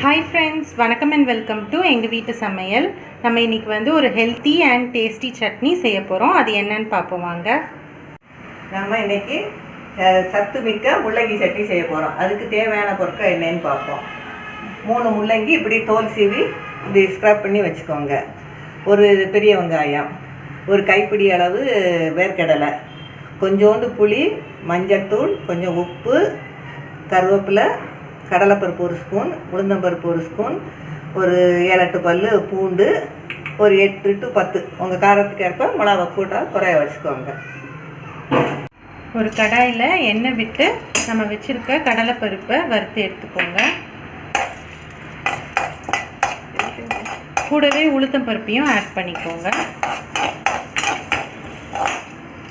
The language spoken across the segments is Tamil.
ஹாய் ஃப்ரெண்ட்ஸ் வணக்கம் அண்ட் வெல்கம் டு எங்கள் வீட்டு சமையல். நம்ம இன்னைக்கு வந்து ஒரு ஹெல்த்தி அண்ட் டேஸ்டி சட்னி செய்ய போகிறோம் அது என்னன்னு பார்ப்போம் வாங்க. நம்ம இன்றைக்கி சத்து மிக்க முள்ளங்கி சட்னி செய்ய போகிறோம் அதுக்கு தேவையான பொருட்கள் என்னன்னு பார்ப்போம். மூணு முள்ளங்கி இப்படி தோல் சீவி இப்படி ஸ்க்ரப் பண்ணி வச்சுக்கோங்க. ஒரு பெரிய வெங்காயம் ஒரு கைப்பிடி அளவு வேர்க்கடலை கொஞ்சோண்டு புளி மஞ்சள் தூள் கொஞ்சம் உப்பு கருவேப்பிலை கடலைப்பருப்பு ஒரு ஸ்பூன் உளுந்தம்பருப்பு ஒரு ஸ்பூன் ஒரு ஏழெட்டு பல் பூண்டு ஒரு எட்டு டு பத்து. உங்கள் காரத்துக்கு ஏற்ப மிளகா கூட்டாக குறைய வச்சுக்கோங்க. ஒரு கடாயில் எண்ணெய் விட்டு நம்ம வச்சுருக்க கடலைப்பருப்பை வறுத்து எடுத்துக்கோங்க. கூடவே உளுத்தம் பருப்பையும் ஆட் பண்ணிக்கோங்க.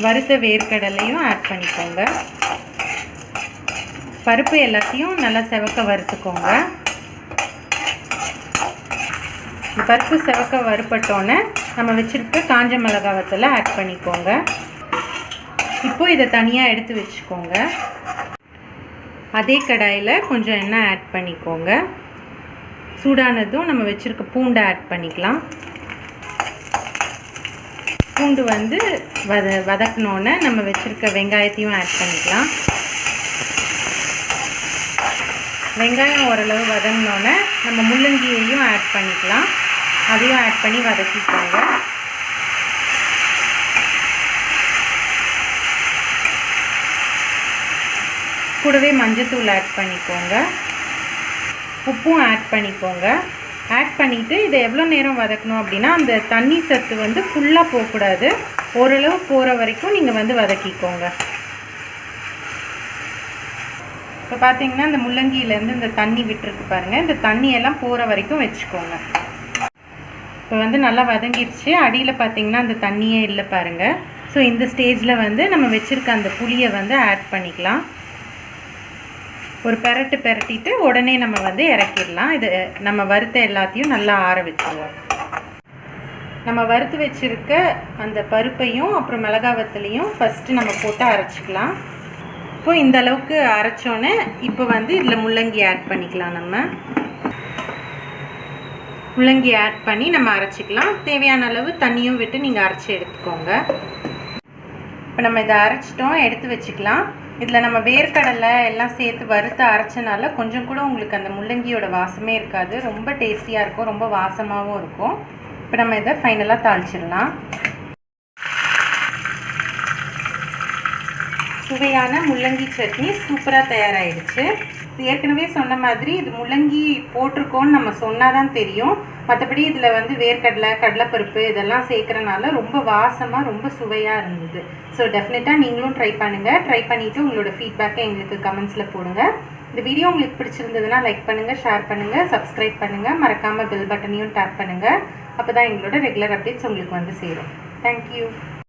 வறுத்த வேர்க்கடலையும் ஆட் பண்ணிக்கோங்க. பருப்பு எல்லாத்தையும் நல்லா செவக்க வறுத்துக்கோங்க. பருப்பு செவக்க வறுப்பட்டோன்னே நம்ம வச்சுருக்க காஞ்ச மிளகாவத்தில் ஆட் பண்ணிக்கோங்க. இப்போ இதை தனியாக எடுத்து வச்சுக்கோங்க. அதே கடாயில் கொஞ்சம் எண்ணெய் ஆட் பண்ணிக்கோங்க. சூடானதும் நம்ம வச்சுருக்க பூண்டை ஆட் பண்ணிக்கலாம். பூண்டு வந்து வத வதக்கினோன்னே நம்ம வச்சுருக்க வெங்காயத்தையும் ஆட் பண்ணிக்கலாம். வெங்காயம் ஓரளவு வதங்கினோன்னே நம்ம முள்ளங்கியையும் ஆட் பண்ணிக்கலாம். அதையும் ஆட் பண்ணி வதக்கிக்கோங்க. கூடவே மஞ்சத்தூள் ஆட் பண்ணிக்கோங்க. உப்பும் ஆட் பண்ணிக்கோங்க. ஆட் பண்ணிவிட்டு இதை எவ்வளோ நேரம் வதக்கணும் அப்படின்னா அந்த தண்ணி சத்து வந்து ஃபுல்லாக போகக்கூடாது. ஓரளவு போகிற வரைக்கும் நீங்கள் வந்து வதக்கிக்கோங்க. இப்போ பார்த்தீங்கன்னா இந்த முள்ளங்கியிலேருந்து இந்த தண்ணி விட்டுருக்கு பாருங்கள் இந்த தண்ணியெல்லாம் போகிற வரைக்கும் வச்சுக்கோங்க. இப்போ வந்து நல்லா வதங்கிடுச்சு அடியில் பார்த்தீங்கன்னா அந்த தண்ணியே இல்லை பாருங்கள் ஸோ இந்த ஸ்டேஜில் வந்து நம்ம வச்சுருக்க அந்த புளியை வந்து ஆட் பண்ணிக்கலாம். ஒரு பெரட்டு பெரட்டிட்டு உடனே நம்ம வந்து இறக்கிடலாம். இது நம்ம வறுத்த எல்லாத்தையும் நல்லா ஆற வச்சுருவோம். நம்ம வறுத்து வச்சுருக்க அந்த பருப்பையும் அப்புறம் மிளகாவத்துலேயும் ஃபஸ்ட்டு நம்ம போட்டு அரைச்சிக்கலாம். இப்போ இந்த அளவுக்கு அரைச்சோன்னே இப்போ வந்து இதில் முள்ளங்கி ஆட் பண்ணிக்கலாம் நம்ம. முள்ளங்கி ஆட் பண்ணி நம்ம அரைச்சிக்கலாம். தேவையான அளவு தண்ணியும் விட்டு நீங்கள் அரைச்சி எடுத்துக்கோங்க. இப்போ நம்ம இதை அரைச்சிட்டோம் எடுத்து வச்சுக்கலாம். இதில் நம்ம வேர்க்கடலை எல்லாம் சேர்த்து வறுத்து அரைச்சனால கொஞ்சம் கூட உங்களுக்கு அந்த முள்ளங்கியோட வாசமே இருக்காது. ரொம்ப டேஸ்டியாக இருக்கும் ரொம்ப வாசமாகவும் இருக்கும். இப்போ நம்ம இதை ஃபைனலாக தாளிச்சிடலாம். சுவையான முள்ளங்கி சட்னி சூப்பராக தயாராகிடுச்சு இது ஏற்கனவே சொன்ன மாதிரி இது முள்ளங்கி போட்டிருக்கோன்னு நம்ம சொன்னால் தான் தெரியும். மற்றபடி இதில் வந்து வேர்க்கடலை கடலைப்பருப்பு இதெல்லாம் சேர்க்குறனால ரொம்ப வாசமாக ரொம்ப சுவையாக இருந்தது. ஸோ டெஃபினட்டாக நீங்களும் ட்ரை பண்ணுங்கள் ட்ரை பண்ணிவிட்டு உங்களோட ஃபீட்பேக்கை எங்களுக்கு கமெண்ட்ஸில் போடுங்க. இந்த வீடியோ உங்களுக்கு பிடிச்சிருந்ததுன்னா லைக் பண்ணுங்கள் ஷேர் பண்ணுங்கள் சப்ஸ்கிரைப் பண்ணுங்கள் மறக்காமல் பெல் பட்டனையும் டேப் பண்ணுங்கள் அப்போ தான் எங்களோட ரெகுலர் அப்டேட்ஸ் உங்களுக்கு வந்து சேரும். தேங்க்யூ